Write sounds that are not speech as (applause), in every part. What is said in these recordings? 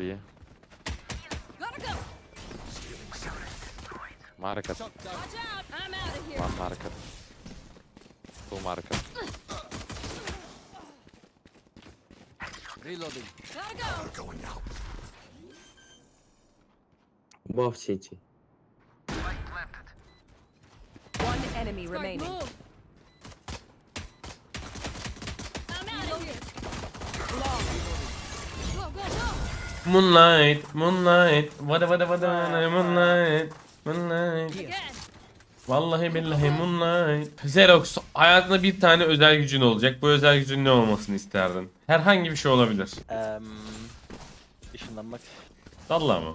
B. Gotta go. Market. Watch out. I'm out of here. One market. Two market. Reloading. Gotta go. Above city. One enemy Start remaining. Moonlight, moonlight, vada vada vada moonlight, moonlight. Vallahi billahi moonlight. Xerox, hayatında bir tane özel gücün olacak. Bu özel gücün ne olmasını isterdin? Herhangi bir şey olabilir. Eee ışınlanmak. Valla mı?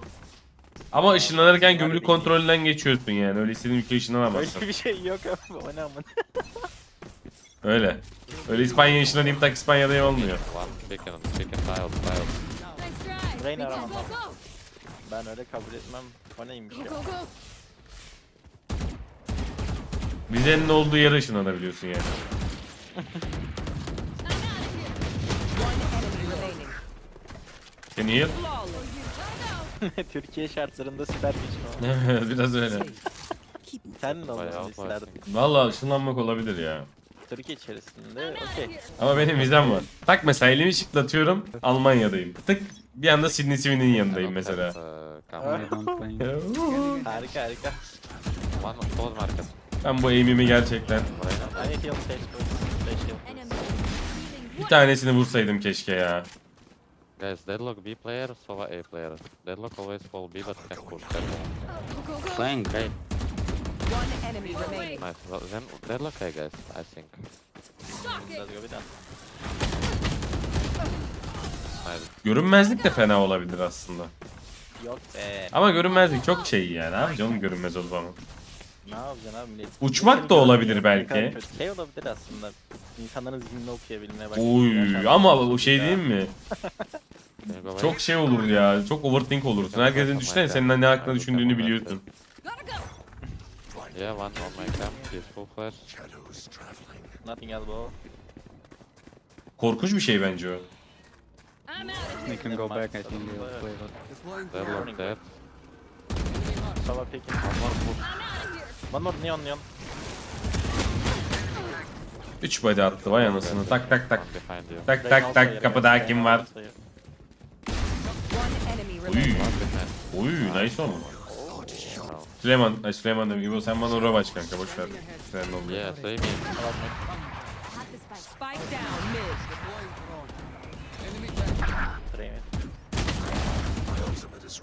Ama ışınlanırken gümrük kontrolünden geçiyorsun yani. Öyle istediğin ülke ışınlanamazsın. Öyle bir şey yok abi. O ne aman. Öyle. Öyle İspanya'ya ışınlanayım tak İspanya'da olmuyor. Chicken. Chicken tiled. Tiled. Nice try. Reyna Go, aramam. go, go. Ben öyle kabul etmem. O neymiş Go, ya? Vizenin olduğu yere ışınlanabiliyorsun yani. Can you heal? Flawless. Türkiye şartlarında süper güç mü? (laughs) Biraz öyle. Sen ne Bayağı olmasını isterdin? Valla ışınlanmak olabilir ya. Türkiye içerisinde okey. Ama benim vizem var. Tak mesela elimi şıklatıyorum. Almanya'dayım. Tık bir anda Sydney Swinney'in I yanındayım mesela. Harika harika. One full market. Ben bu aim'imi gerçekten Reyna. I need heal stage please. Stage heal. Enemy. Healing. bir tanesini vursaydım keşke ya. Guys, Deadlock B player, Sova A player. Deadlock always fall B but can push. Go. Flank. Okay, One enemy remaining. nice. Well, then Deadlock A guys, I think. Let's go bir tane. Nice. Görünmezlik de fena olabilir aslında. Yok be. Ama görünmezlik çok şey yani. Abi canım görünmez olup ama. Ne yapacaksın abi millet? Uçmak da olabilir belki. Şey olabilir aslında. İnsanların zihnini okuyabilmeye bak. Oy ama o şey değil mi? (laughs) Çok şey olur ya. Çok overthink olursun. Herkesin düşünsene senin ne hakkında düşündüğünü biliyorsun. Yeah, one on my cam. He's full flash. Nothing else bro. Korkunç bir şey bence o. I'm out of here. They can go back, I think they'll play that. Deploying Deadlock dead. Sova peki. One more push. I'm out of here. One more neon neon. 3 body attı vay anasını. Tak tak tak. One behind you. Tak tak tak kapıda kim var? One enemy Uy. remaining. Uy nice oldu. Süleyman, ay Süleyman dedim. İbo sen bana uğra baş kanka boş ver. Sen ne oluyor? Yeah, same me. Spike down mid. Train it.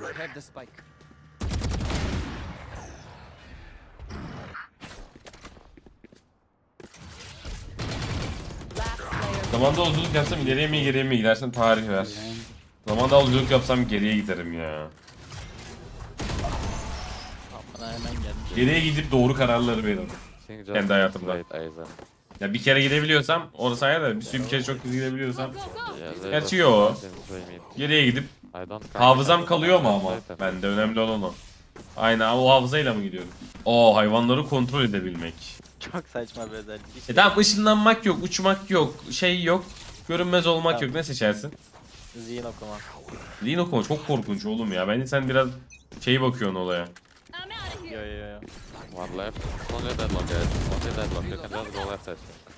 I have the spike. Last player. Zamanda yolculuk yapsam ileriye mi geriye mi gidersen tarih ver. Zamanda yolculuk yapsam geriye giderim ya. Bana hemen gelmiş. Geriye gidip doğru kararları veririm. Kendi hayatımda. Ya bir kere gidebiliyorsam orası ayrı da bir sürü bir kere çok hızlı gidebiliyorsam Gerçi yo. mid. geriye gidip hafızam kalıyor mu ama? Bende önemli olan o. Aynen o hafızayla mı gidiyorum? Oo hayvanları kontrol edebilmek. Çok saçma bir özellik. E tamam ışınlanmak yok, uçmak yok, şey yok, görünmez olmak Tamam. yok. Ne seçersin? Zihin okuma. Lean okuma çok korkunç oğlum ya. Bence sen biraz şey bakıyorsun olaya. I'm out of Yo here. yo yo. One left. Only deadlock guys. Only deadlock. You can just go left I think.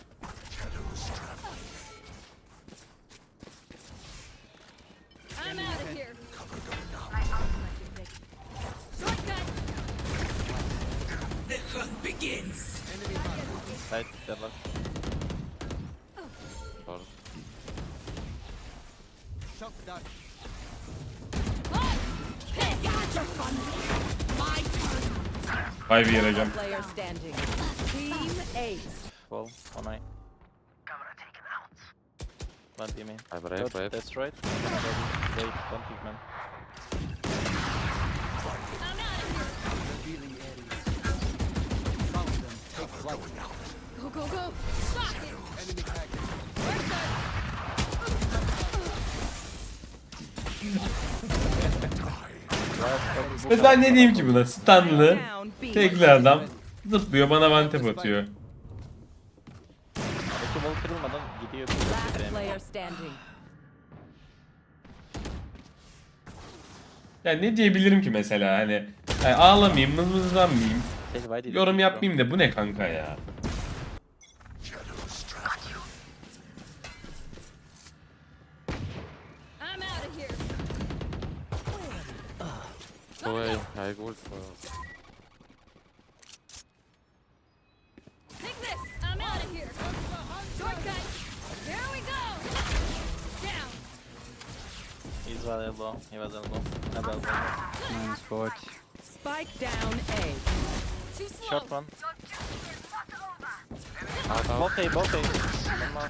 I'm out of here. Shortcut. Side deadlock. Or Shock dart. Vay bir yere hocam. Player standing. Team Ace. Fall. On eye. What do you mean? I brave, brave. That's right. Wait, don't pick man. Go, go, go. Shock it. Enemy tag. Ben ne diyeyim ki buna? B. tekli adam zıplıyor bana vantep atıyor. Peki wall kırılmadan gidiyor. Last player standing. Yani ne diyebilirim ki mesela hani yani ağlamayayım, mızmızlanmayayım, yorum yapmayayım da bu ne kanka ya? A, I ult. uh, well elbow. He was elbow. Not elbow. Minus 40. Spike down A. Too slow. One. Out, out. Both A, both A. One more.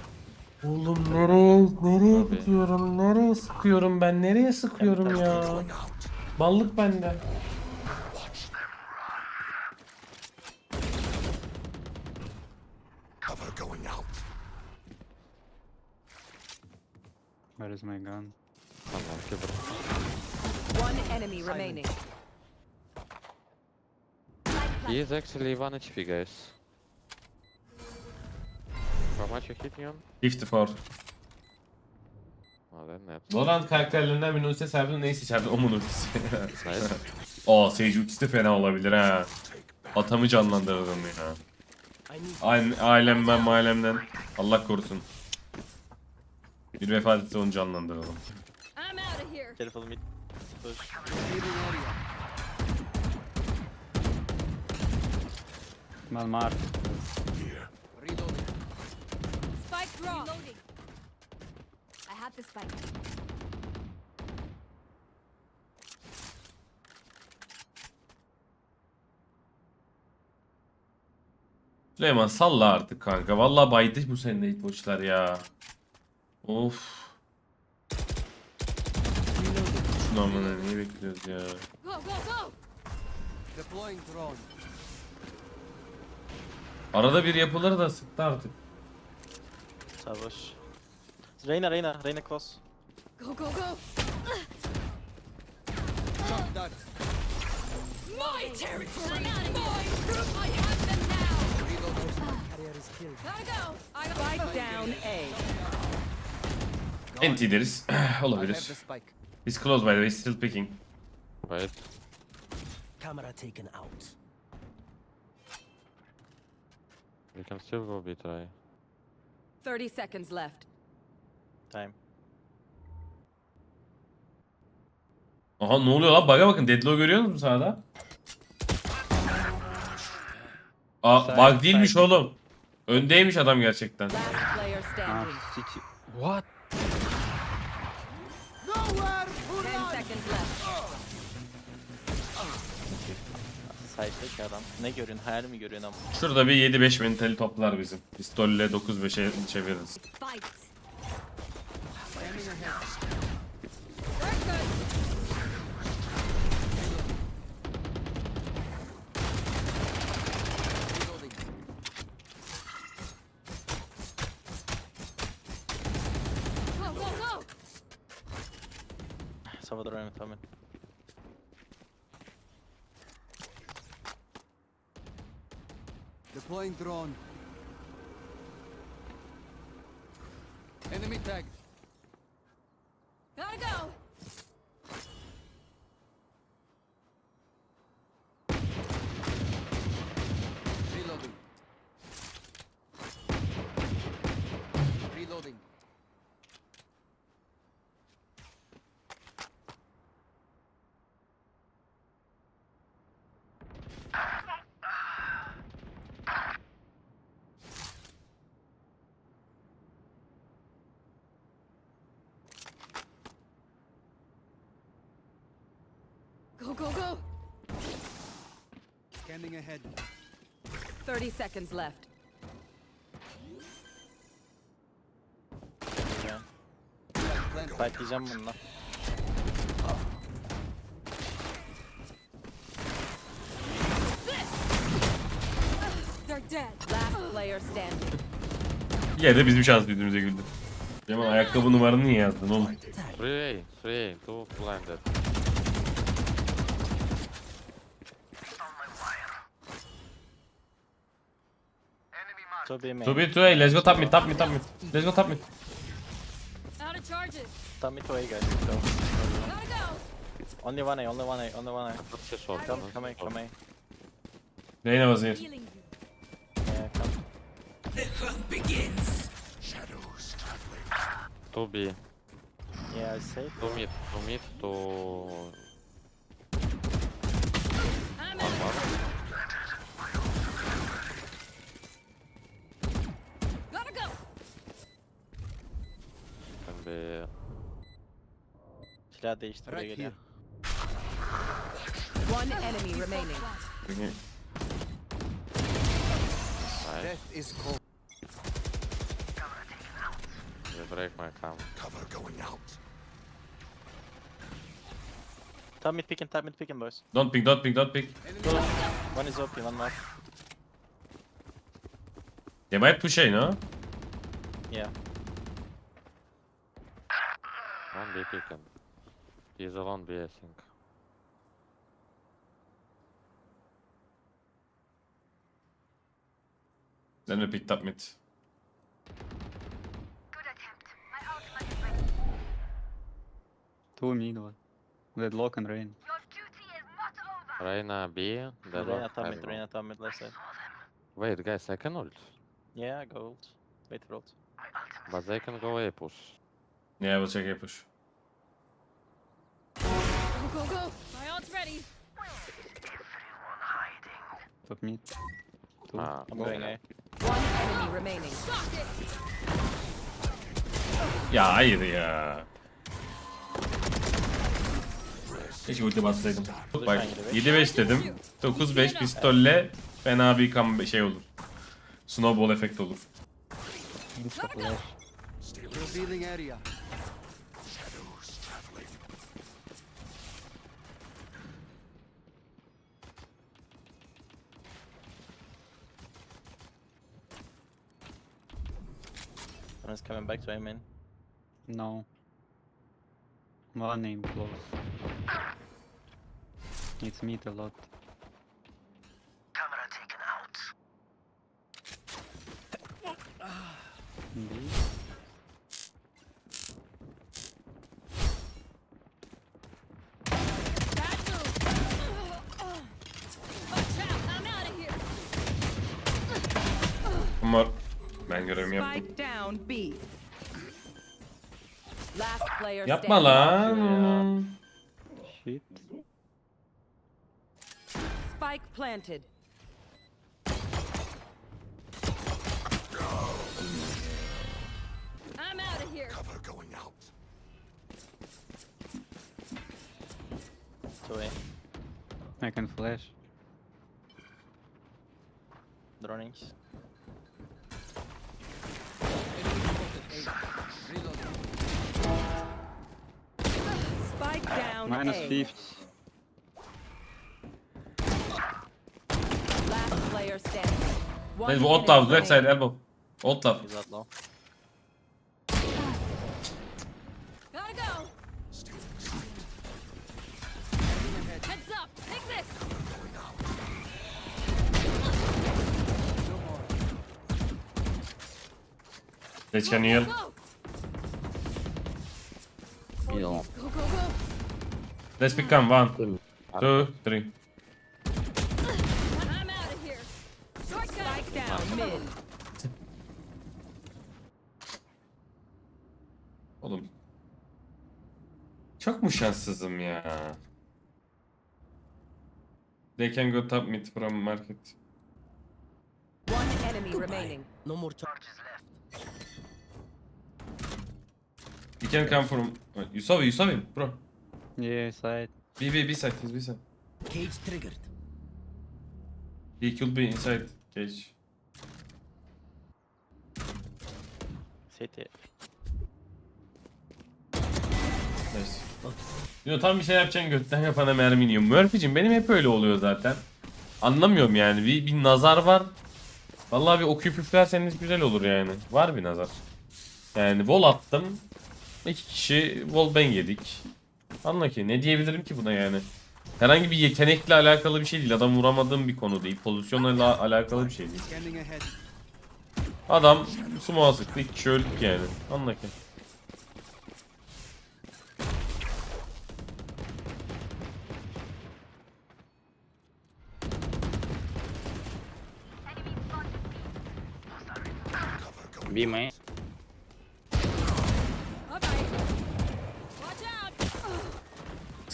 Oğlum nereye nereye Tabii. gidiyorum? Nereye sıkıyorum ben? Nereye sıkıyorum ya? Ballık bende. Where is my gun? Unlucky, bro. One enemy remaining. He is actually 1 HP, guys. How much you hit on? 54. Oh, then net. Valorant karakterlerinden birinin ultisi serbest neyi seçerdin? Omun ultisi. Nice. (laughs) Aa Sage ultisi de fena olabilir ha. Atamı canlandırırım ya. Aile- Ailemden ailemden. Allah korusun. Bir vefat etse onu canlandıralım. Careful mid. Push. Mal mark. Spike drop. Reloading. I had the spike. Süleyman salla artık kanka. Vallahi baydı bu sene hitboçlar ya. Of. Şunu amına niye bekliyoruz ya? Go, go, go. Deploying drone. Arada bir yapılır da sıktı artık. Savaş. Reyna, Reyna, Reyna close. Go, go, go. Shock dart. My territory. Mine. I have them now. Carrier is killed. Gotta go. I got down A. Enti deriz. (sighs) I have the Olabilir. He's close by the way, still picking. Wait. Camera taken out. We can still go B try. 30 seconds left. Time. Aha ne oluyor lan? Bug'a bakın. Deadlock'u görüyor musun sağda? Aa bug değilmiş oğlum. Öndeymiş adam gerçekten. Last player standing. Ah. What? Side'deki adam. Ne görüyorsun? Hayal mi görüyorsun ama? Şurada bir 7-5 mentali toplar bizim. Pistolle 9-5'e çeviririz. Fight. Go, go, go. Salvador önüme tamam. Deploying drone. Enemy tagged. Gotta go. Reloading. Reloading. Go, go, go. Scanning ahead. 30 seconds left. Ya. Plant. Fightlayacağım bununla. They're dead. Last player standing. Yine bizim şans yüzümüze güldü. Cemal ayakkabı numaranı niye yazdın oğlum? 3 A, 3 A, 2 blinded. To be main. To be to A, let's go top mid, top mid, top mid. Let's go top mid. Out of charges. Tam mid to A guys. Go. Gotta go. Only one A, only one A, only one A. Come, come A, come A. Reyna was here. Healing you. Yeah, come. Two B. Yeah, safe. Two mid. Two mid. Two. I'm out. Be. Silah değiştir buraya Right geliyor. One enemy remaining. Nice. Death is cold. You break my cam. Top mid picking, top mid picking boys. Don't pick, don't pick, don't pick. One is OP, one more. They might push A, no? Yeah. One B picking. He's alone B, I think. Then we picked up mid. Two mid one. Deadlock and rain. Reyna B. Reyna Deadlock. top I mid, don't know. Reyna top mid left side. Wait, guys, I can ult. Yeah, go ult. Wait for ult. But they can go A push. Yeah, we'll check A push. Go, go. My ult's ready. Top mid. Two. Ah, I'm going A. One enemy remaining. Stop it. Ya hayır ya. Keşke ulti bassaydım. Bak 7-5 dedim. 9-5 pistolle fena bir kam şey olur. Snowball efekt olur. Revealing area. Someone's coming back to A main. No. One name close. It's mid a lot. Yapma standing. lan. Shit. Spike planted. I'm out of here. Cover going out to A. I can flash. Dronings. Minus A. 50. Last player standing. One left side elbow. Ult love. He's out low. Gotta go. Heads up. Take this. Let's. Go. Heal. Go, go, go. Let's pick come. One, two, three. I'm out of here. Short Spike down mid. Oğlum. Çok mu şanssızım ya? They can go top mid from market. One enemy remaining. You can come from... You saw him, you saw him, bro. Yeah, side. B, B, B side, he's B side. Cage triggered. He could be inside cage. City. Nice. Yo tam bir şey yapacaksın götten yapana mermi iniyor. Murphy'cim benim hep öyle oluyor zaten. Anlamıyorum yani bir, bir nazar var. Vallahi bir okuyup üflerseniz güzel olur yani. Var bir nazar. Yani wall attım. İki kişi wall bang yedik. Anla ki ne diyebilirim ki buna yani. Herhangi bir yetenekle alakalı bir şey değil. Adam vuramadığım bir konu değil. Pozisyonla alakalı bir şey değil. Adam sumo sıktı. İki yani. Anla ki. Be my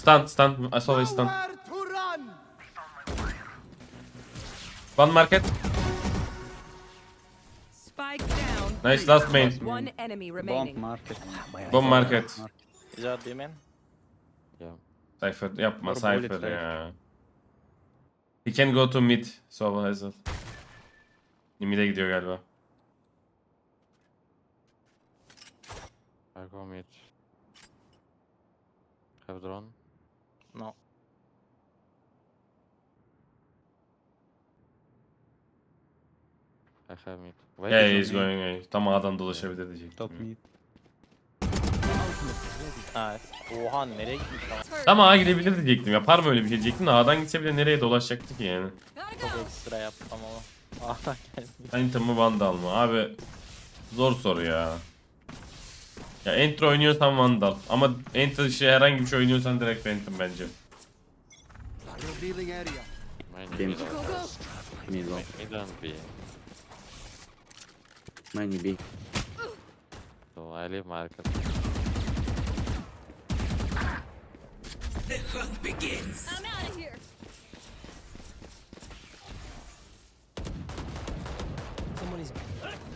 Stun, stun. I saw a stun. Nowhere to run. One market. Spike down. Nice last main. One enemy Bomb remaining. market. Bomb market. Is that B man? Yeah. Cypher yapma Or Cypher bullet ya. He can go to mid. Sova Hazel. Mid'e gidiyor galiba. I go mid. Have drone. No. I have mid. Wait. Yeah he's going A. Tam A'dan dolaşabilir diyecektim. Top mid. Oha nereye gitmiş lan? Tam A'ya gidebilir diyecektim. Yapar mı öyle bir şey diyecektim de A'dan gitse bile nereye dolaşacaktı ki yani. Çok ekstra yaptım ama. (laughs) Ah geldi. Mı Vandal mı? Abi zor soru ya. Ya Enter oynuyorsan Vandal. Ama Enter dışı herhangi bir şey oynuyorsan direkt Phantom bence. Revealing area. Beam. mid. Go go. Mid one. Mid and B. Mine B. So I leave market. I'm out of here. Back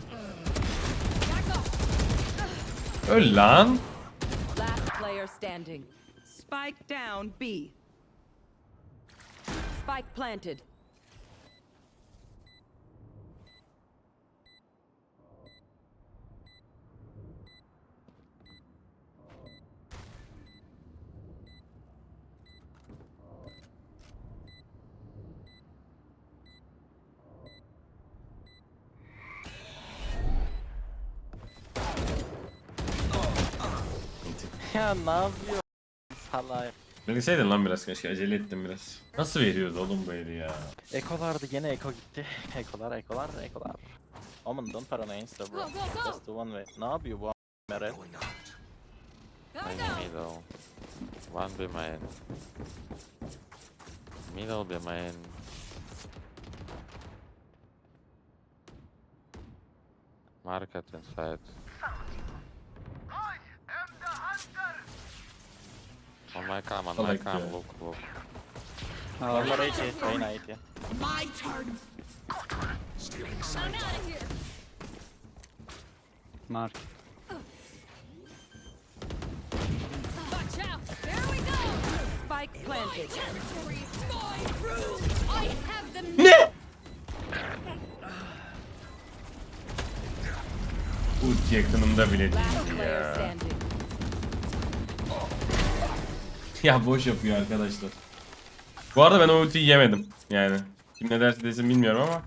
Öl lan. Last player standing. Spike down B. Spike planted. Ya ne yapıyor? Salak. Bilseydin lan biraz keşke acele ettim biraz. Nasıl veriyoruz oğlum böyle ya? Ekolardı gene Eko gitti. (laughs) Ekolar, ekolar, ekolar. Omen don't paranoid insta bro. Go, go, go. Just the one way. Ne yapıyor bu a- Meral? Gotta Main go. middle. One B main. Middle B main. Market inside. On my cam, on I my like cam, that. look, look. Oh, Onlar 80, Reyna 80. I'm out of here. mark. Watch out. There we go. Spike planted. Territory. My room. I have them. Ulti yakınımda bile değil ya. standing. Ya boş yapıyor arkadaşlar. Bu arada ben o ultiyi yemedim. Yani. Kim ne derse desin bilmiyorum ama.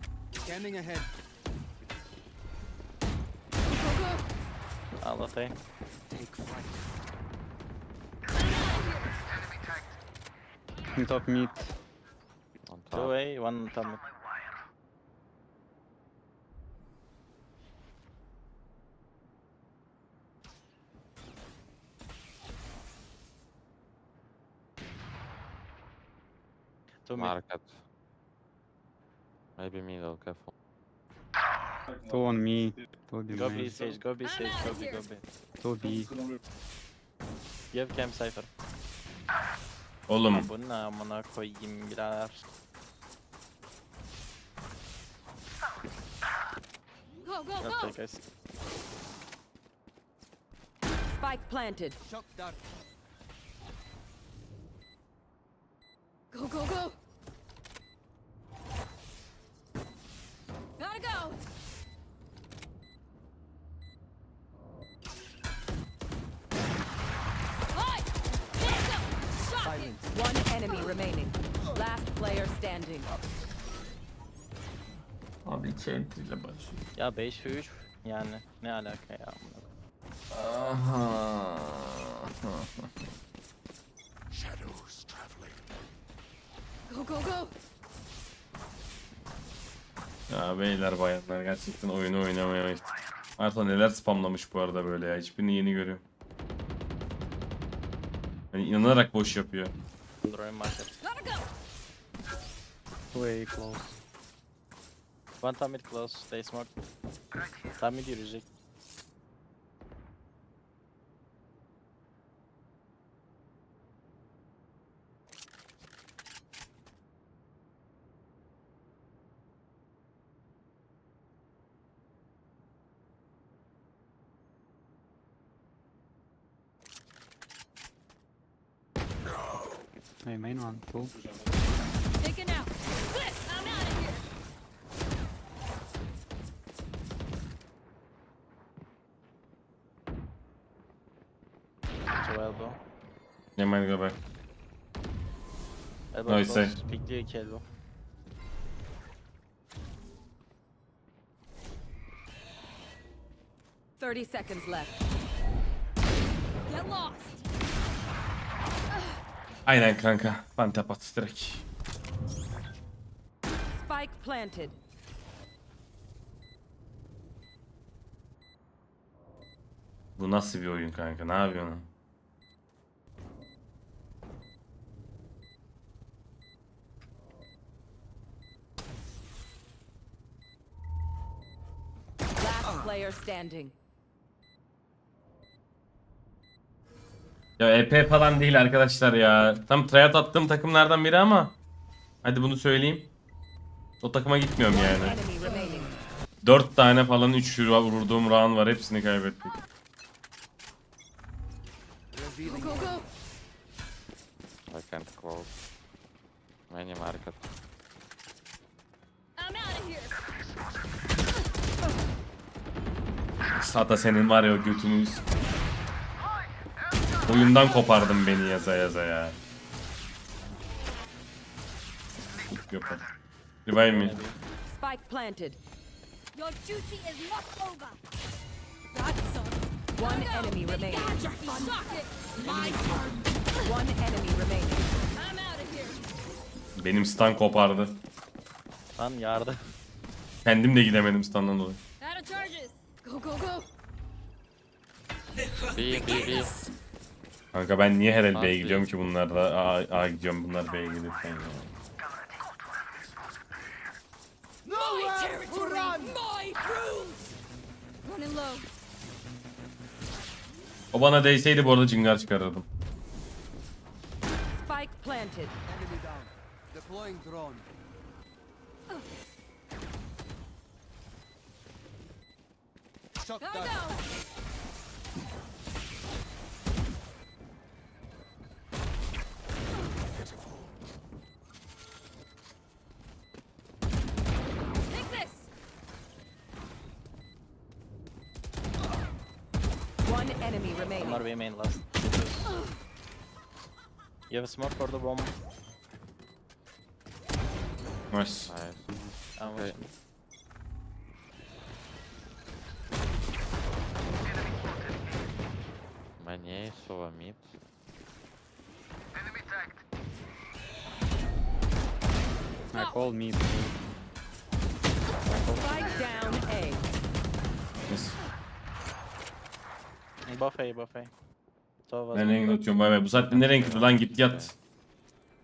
Anlatayım. Take flight. In top mid. Two top. way, one tummy. Two mid. Market. Maybe middle, careful. Two on me. Two B Go B sage, go B sage, go B, go B. Two B. Give cam cypher. Oğlum Bu ne amına koyayım birader. Go go Okay go. guys. Spike planted. Shock dart. Go go go. Remaining. Last player standing. Abi iki entiyle başlıyor. Ya 5 ve 3 yani ne alaka ya amına koyayım. Aha. Go go go. Ya beyler bayanlar gerçekten oyunu oynamaya Arta neler spamlamış bu arada böyle ya. Hiçbirini yeni görüyorum. Hani inanarak boş yapıyor. Drawing market. A close. One time mid close, they smoke. Tam mid yürüyecek. Hey, main one, cool. Taken out. This, I'm out of here. So elbow. Ne might go back. Elbow Nice close. save. Pikliyor iki elbow. Thirty seconds left. Get lost. Aynen kanka. Ben tap at direkt. Spike planted. Bu nasıl bir oyun kanka? Ne yapıyorsun? Last player standing. Ya EP falan değil arkadaşlar ya. Tam tryout attığım takımlardan biri ama hadi bunu söyleyeyim. O takıma gitmiyorum yani. Enemy remaining. 4 tane falan 3 vurduğum round var. Hepsini kaybettik. I can't close. Many market. Sata senin var ya o götünüz. Oyundan kopardın beni yaza yaza ya. Yok. Revive me. Spike planted. Your duty is not over. Some. One enemy remaining. My turn. One enemy remaining. I'm out of here. Benim stun kopardı. Lan yardı. Kendim de gidemedim stun'dan dolayı. Out of charges. Go, go, go. B, B, B. Kanka ben niye her el B'ye gidiyorum ki bunlar da A, A gidiyorum bunlar B'ye giderken ya. O bana değseydi bu arada cingar çıkarırdım. Spike planted. enemy down. Deploying drone. Shot down. go. Take this. One enemy remaining. Bunlar benim main last. You have a smoke for the bomb. Nice. Nice. I'm Okay. watching. Many, Sova mid. I call mid. Buffet, buffet. Was Ben ranked atıyorum bay bay. Bu saatte ne rankedi lan git yat.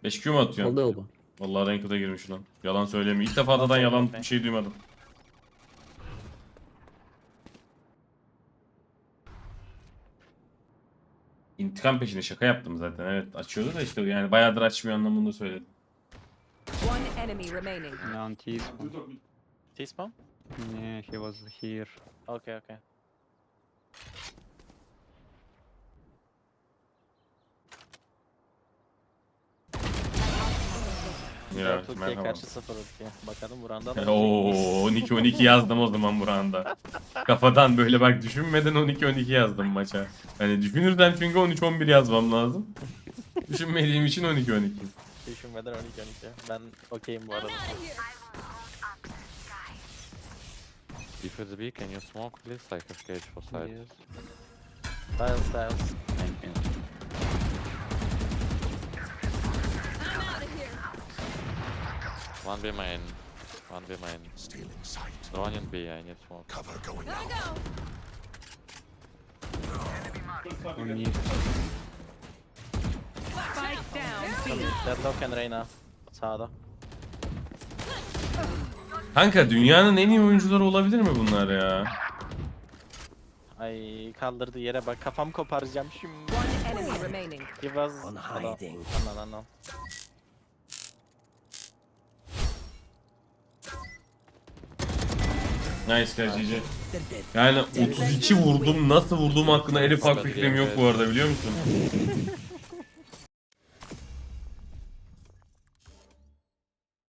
5Q mu atıyorsun? Oldu oldu. Vallahi ranked'a girmiş lan. Yalan söylemiyor. İlk defa da yalan bir şey duymadım. İntikam peşinde şaka yaptım zaten. Evet açıyordu da işte yani bayağıdır açmıyor anlamında söyledim. One enemy remaining. And on T spawn. T-spawn? Yeah, he was here. Okay, okay. Ya, Türkiye merhaba. karşı 0 ülke. Bakalım Buran'da da Oo 12 12 yazdım o zaman buranda. Kafadan böyle bak düşünmeden 12 12 yazdım maça. Hani düşünürden çünkü 13 11 yazmam lazım. Düşünmediğim için 12 12. düşünmeden 12 12. Ben okeyim bu arada. If it's B, can you smoke please? I have cage for side. Yes. Styles, styles. I'm out of here. One B main. One B main. Drone in B, I need smoke. Gotta go. On mid. Spike down. Deadlock and Reyna. Sağda. Kanka dünyanın en iyi oyuncuları olabilir mi bunlar ya? Ay kaldırdı yere bak kafam koparacağım şimdi. One enemy. He was on hiding. Lan lan Nice guys GG. Yani 32 vurdum. Nasıl vurduğum hakkında en ufak fikrim yok bu arada biliyor musun? (laughs)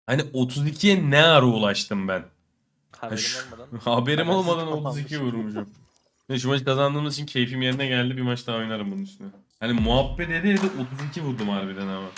Hani 32'ye ne ara ulaştım ben? Haberim olmadan. (laughs) Haberim olmadan sıkılmamışım. 32 vurmuşum. Şu maç kazandığımız için keyfim yerine geldi. Bir maç daha oynarım bunun üstüne. Hani muhabbet ede ede 32 vurdum harbiden ama.